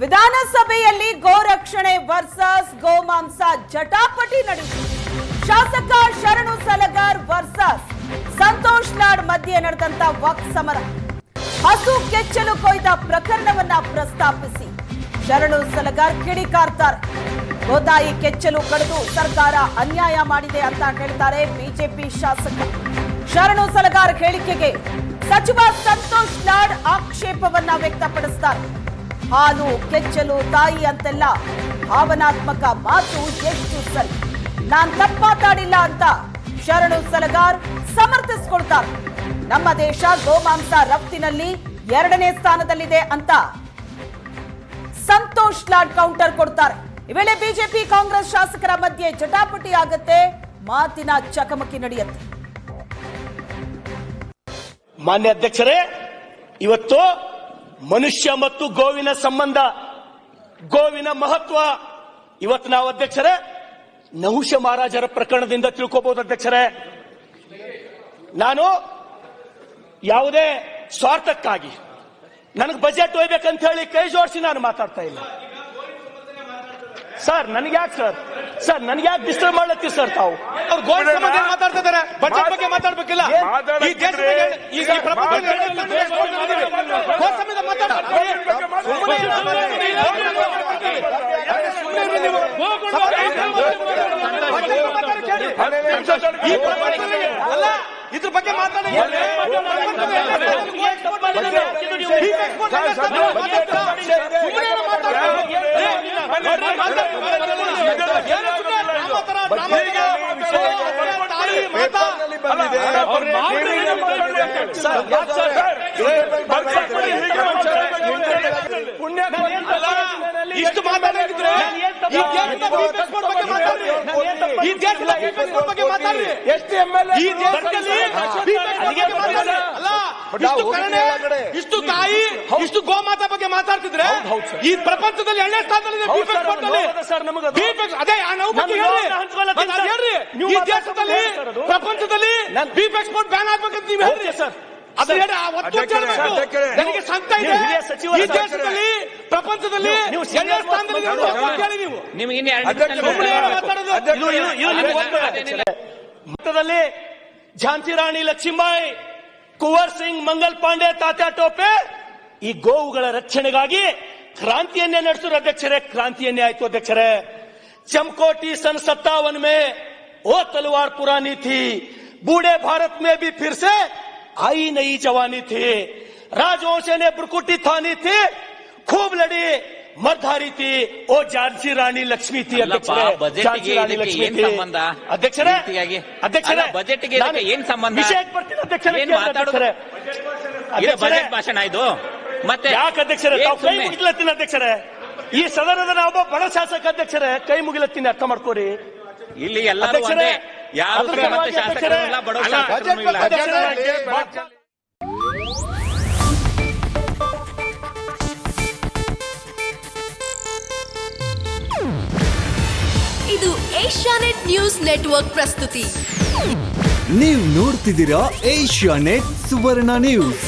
ವಿಧಾನಸಭೆಯಲ್ಲಿ ಗೋರಕ್ಷಣೆ ವರ್ಸಸ್ ಗೋಮಾಂಸ ಜಟಾಪಟಿ ನಡೆಯಿತು ಶಾಸಕ ಶರಣು ಸಲಗಾರ್ ವರ್ಸಸ್, ಸಂತೋಷ್ ಲಾಡ್ ಮಧ್ಯೆ ನಡೆದಂತ ವಕ್ ಸಮರ. ಹಸು ಕೆಚ್ಚಲು ಕೊಯ್ದ ಪ್ರಕರಣವನ್ನ ಪ್ರಸ್ತಾಪಿಸಿ. ಶರಣು ಸಲಗಾರ್ ಕಿಡಿಕಾರ್ತಾರೆ ಗೋದಾಯಿ ಕೆಚ್ಚಲು ಕಡಿದು ಸರ್ಕಾರ ಅನ್ಯಾಯ ಮಾಡಿದೆ ಅಂತ ಹೇಳ್ತಾರೆ ಬಿಜೆಪಿ ಶಾಸಕ. ಶರಣು ಸಲಗಾರ್ ಹೇಳಿಕೆಗೆ ಸಚಿವ ಸಂತೋಷ್ ಲಾಡ್ ಆಕ್ಷೇಪವನ್ನ ವ್ಯಕ್ತಪಡಿಸ್ತಾರೆ. ಹಾಲು, ಕೆಚ್ಚಲು, ತಾಯಿ ಅಂತೆಲ್ಲ ಭಾವನಾತ್ಮಕ ಮಾತು ಎಷ್ಟು ಸರಿ. ನಾನ್ ತಪ್ಪಾತಾಡಿಲ್ಲ ಅಂತ ಶರಣು ಸಲಗಾರ್ ಸಮರ್ಥಿಸ್ಕೊಳ್ತಾರ್. ನಮ್ಮ ದೇಶ ಗೋಮಾಂಸ ರಫ್ತಿನಲ್ಲಿ ಎರಡನೇ ಸ್ಥಾನದಲ್ಲಿದೆ ಅಂತ ಸಂತೋಷ್ ಲಾಡ್ ಕೌಂಟರ್ ಕೊಡ್ತಾರೆ. ಈ ವೇಳೆ ಬಿಜೆಪಿ ಕಾಂಗ್ರೆಸ್ ಶಾಸಕರ ಮಧ್ಯೆ ಜಟಾಪಟಿ ಆಗತ್ತೆ, ಮಾತಿನ ಚಕಮಕಿ ನಡೆಯುತ್ತೆ. ಮಾನ್ಯ ಅಧ್ಯಕ್ಷರೇ, ಇವತ್ತು ಮನುಷ್ಯ ಮತ್ತು ಗೋವಿನ ಸಂಬಂಧ, ಗೋವಿನ ಮಹತ್ವ. ಇವತ್ತು ನಾವು ಅಧ್ಯಕ್ಷರೇ, ನಹುಷ ಮಹಾರಾಜರ ಪ್ರಕರಣದಿಂದ ತಿಳ್ಕೋಬಹುದು ಅಧ್ಯಕ್ಷರೇ. ನಾನು ಯಾವುದೇ ಸ್ವಾರ್ಥಕ್ಕಾಗಿ, ನನಗೆ ಬಜೆಟ್ ಒಯ್ಬೇಕಂತ ಹೇಳಿ ಕೈ ಜೋಡಿಸಿ ನಾನು ಮಾತಾಡ್ತಾ ಇಲ್ಲ. ಸರ್ ನನಗೆ ಯಾಕೆ ಸರ್ ಸರ್ ನನಗೆ ಯಾಕೆ ಡಿಸ್ಟರ್ಬ್ ಮಾಡ್ಲತ್ತೀವಿ ಸರ್ ತಾವು ಅವ್ರು ಗೋಲ್ಡ್ ಸಂಬಂಧ ಮಾತಾಡ್ತಿದ್ದಾರೆ ಬಜೆಟ್ ಬಗ್ಗೆ ಮಾತಾಡ್ಬೇಕಿಲ್ಲ ಈ ದೇಶದ ಬಗ್ಗೆ ಈ ಸಂಬಂಧ ಪ್ರಪಂಚದಲ್ಲಿ ಅಲ್ಲ ಇದ್ರ ಬಗ್ಗೆ ಮಾತಾಡಿ ಇಷ್ಟು ಮಾತಾಡಿದ್ರೆ ಈ ದೇಶದ ಪೀಪಲ್ಸ್ ಬಗ್ಗೆ ಮಾತಾಡ್ರಿ ಎಷ್ಟು ಎಂ ಎಲ್ ಈ ದೇಶದಲ್ಲಿ ಅಲ್ಲ ಇಷ್ಟು ಕರುಣೆ ಇಷ್ಟು ತಾಯಿ ಇಷ್ಟು ಬಗ್ಗೆ ಮಾತಾಡ್ತಿದ್ರೆ ಈ ಪ್ರಪಂಚದಲ್ಲಿ ಎಳ್ಳೆ ಸ್ಥಾನದಲ್ಲಿ ಹೌದು ಪೀಪಲ್ಸ್ ಸರ್, ಕೋಡ್ನಲ್ಲಿ ಅದು ಆ ನಾವು ಬಗ್ಗೆ ಹೇಳ್ರಿ ಮತ್ತೆ ನೀವು ಈ ದೇಶದಲ್ಲಿ ಪ್ರಪಂಚದಲ್ಲಿ ನನ್- ಬೀಫ್ ಎಕ್ಸ್ಪೋರ್ಟ್ ಬ್ಯಾನ್ ಆಗ್ಬೇಕಂತ ನೀವು ಹೇಳ್ರಿ. ಸರ್. ನನಗೆ ಸಂತ ಇದೆ. ಈ ಸರ್. ದೇಶದಲ್ಲಿ ಪ್ರಪಂಚದಲ್ಲಿ ನೀವು ಎರಡನೇ ಸ್ಥಾನದಲ್ಲಿ ನಿಮ್ಗೆ ಇನ್ನು. ಮಟ್ಟದಲ್ಲಿ ಝಾನ್ಸಿ ರಾಣಿ ಲಕ್ಷ್ಮೀಬಾಯಿ ಕುವರ್ ಸಿಂಗ್ ಮಂಗಲ್ ಪಾಂಡೆ ತಾತ್ಯಾ ಟೋಪೆ ಈ ಗೋವುಗಳ ರಕ್ಷಣೆಗಾಗಿ ಕ್ರಾಂತಿಯನ್ನೇ ನಡೆಸಿದ್ರು ಅಧ್ಯಕ್ಷರೇ ಕ್ರಾಂತಿಯನ್ನೇ ಆಯ್ತು ಅಧ್ಯಕ್ಷರೇ चमकोटी सन सत्तावन में वो तलवार पुरानी थी बूढ़े भारत में भी फिर से आई नई जवानी थी राजवंश ने ब्रुकुटी थानी थी खूब लड़ी मर्धारी थी ओ झांसी रानी लक्ष्मी थी ಅಲ್ಲಪ್ಪ, ಅಧ್ಯಕ್ಷರೇ ಬಜೆಟ್ಗೆ ಝಾನ್ಸಿ ರಾಣಿ ಇದಕ್ಕೆ ಲಕ್ಷ್ಮೀ ಏನ್ ಥಿ. ಮತ್ತೆ ಯಾಕೆ ಅಧ್ಯಕ್ಷರೇ? ತಾವು ಕೈ ಮುಗಿಲತ್ತಿನ ಅಧ್ಯಕ್ಷರೇ. ಈ ಸದನದ ಒಬ್ಬ ಬಡ ಶಾಸಕ ಅಧ್ಯಕ್ಷರೇ ಕೈ ಮುಗಿಲತ್ತೀನಿ ಅರ್ಥ ಮಾಡ್ಕೋರಿ. ಇಲ್ಲಿ ಎಲ್ಲ ಅಧ್ಯಕ್ಷರೇ, ಒಂದೇ. ಯಾರು ಅದ್ರ ಶ್ರೀಮಂತ ಸಲುವಾಗಿ ಶಾಸಕರು ಇಲ್ಲ ಬಡ ಅಲ್ಲ, ಶಾಸಕರು ಇಲ್ಲ. ಅಧ್ಯಕ್ಷರೇ, ಇದು ಏಷ್ಯಾನೆಟ್ ನ್ಯೂಸ್ ನೆಟ್ವರ್ಕ್ ಪ್ರಸ್ತುತಿ. ನೀವು ನೋಡ್ತಿದ್ದೀರಾ ಏಷ್ಯಾ ನೆಟ್ ಸುವರ್ಣ ನ್ಯೂಸ್.